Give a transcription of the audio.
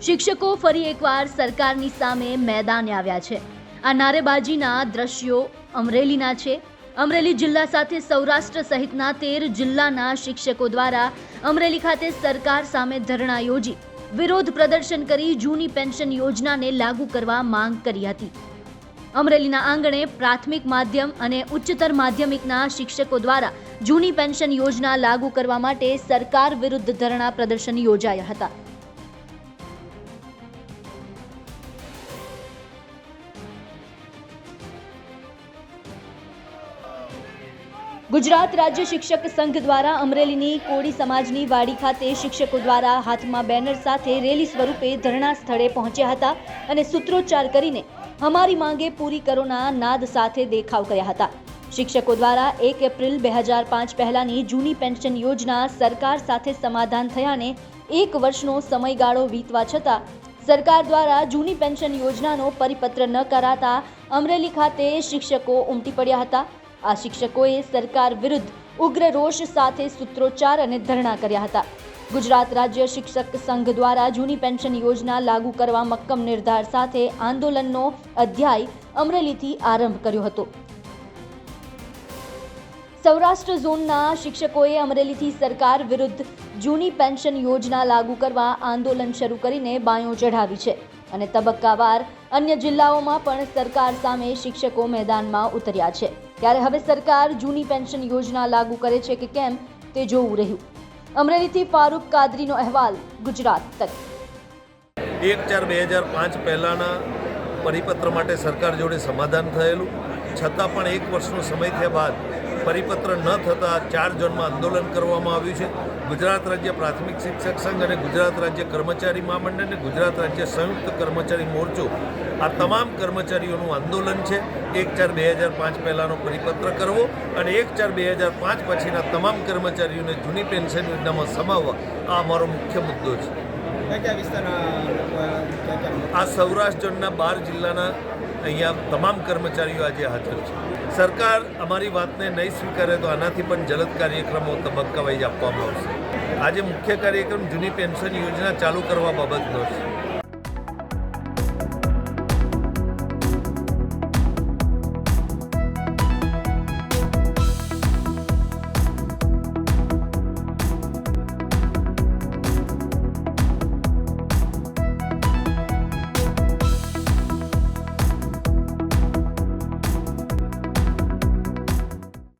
ફરી એકવાર સરકારની સામે મેદાને આવ્યા છે. આ નારેબાજીના દ્રશ્યો અમરેલીના છે. અમરેલી જિલ્લા સાથે સૌરાષ્ટ્ર સહિતના તેર જિલ્લાના શિક્ષકો દ્વારા અમરેલી ખાતે સરકાર સામે ધરણા યોજી, વિરોધ પ્રદર્શન કરી જૂની પેન્શન યોજનાને લાગુ કરવા માંગ કરી હતી. અમરેલીના આંગણે પ્રાથમિક માધ્યમ અને ઉચ્ચતર માધ્યમિકના શિક્ષકો દ્વારા જૂની પેન્શન યોજના લાગુ કરવા માટે સરકાર વિરુદ્ધ ધરણા પ્રદર્શન યોજાયા હતા. ગુજરાત રાજ્ય શિક્ષક સંઘ દ્વારા અમરેલીની કોળી સમાજની વાડી ખાતે શિક્ષકો દ્વારા હાથમાં બેનર સાથે રેલી સ્વરૂપે ધરણા સ્થળે પહોંચ્યા હતા અને સૂત્રોચ્ચાર કરીને હમારી માંગે પૂરી કરોના નાદ સાથે દેખાવ કર્યા હતા. શિક્ષકો દ્વારા એક એપ્રિલ બે હજાર પાંચ પહેલાની જૂની પેન્શન યોજના સરકાર સાથે સમાધાન થયાને એક વર્ષનો સમયગાળો વીતવા છતાં સરકાર દ્વારા જૂની પેન્શન યોજનાનો પરિપત્ર ન કરાતા અમરેલી ખાતે શિક્ષકો ઉમટી પડ્યા હતા. આ શિક્ષકોએ સરકાર વિરુદ્ધ ઉગ્ર રોષ સાથે સૂત્રોચ્ચાર અને ધરણા કર્યા હતા. ગુજરાત રાજ્ય શિક્ષક સંઘ દ્વારા જૂની પેન્શન યોજના લાગુ કરવા મક્કમ નિર્ધાર સાથે આંદોલનનો અધ્યાય અમરેલીથી આરંભ કર્યો હતો. સૌરાષ્ટ્ર ઝોનના શિક્ષકોએ અમરેલીથી સરકાર વિરુદ્ધ જૂની પેન્શન યોજના લાગુ કરવા આંદોલન શરૂ કરીને બાયો ચઢાવી છે અને તબક્કાવાર અન્ય જિલ્લાઓમાં પણ સરકાર સામે શિક્ષકો મેદાનમાં ઉતર્યા છે. ત્યારે હવે સરકાર જૂની પેન્શન યોજના લાગુ કરે છે કે કેમ તે જોવું રહ્યું. અમરેલીથી ફારૂક કાદરીનો અહેવાલ ગુજરાત તક. એક ચાર બે હજાર પાંચ પહેલાંના પરિપત્ર માટે સરકાર જોડે સમાધાન થયેલું. છતાં પણ એક વર્ષનો સમય થયા બાદ પરિપત્ર ન થતાં ચાર ઝોનમાં આંદોલન કરવામાં આવ્યું છે. ગુજરાત રાજ્ય પ્રાથમિક શિક્ષક સંઘ અને ગુજરાત રાજ્ય કર્મચારી મહામંડળ અને ગુજરાત રાજ્ય સંયુક્ત કર્મચારી મોરચો આ તમામ કર્મચારીઓનું આંદોલન છે. એક ચાર બે હજાર પાંચ પહેલાંનો પરિપત્ર કરવો અને એક ચાર બે હજાર પાંચ પછીના તમામ કર્મચારીઓને જૂની પેન્શન યોજનામાં સમાવવા. આ અમારો મુખ્ય મુદ્દો છે. આ સૌરાષ્ટ્ર ઝોનના બાર જિલ્લાના અહીંયા તમામ કર્મચારીઓ આજે હાજર છે. સરકાર અમારી વાતને નહીં સ્વીકારે તો આનાથી પણ જલદ કાર્યક્રમો તબક્કા વાઇઝ આપવામાં આવશે. આજે મુખ્ય કાર્યક્રમ જૂની પેન્શન યોજના ચાલુ કરવા બાબતનો છે.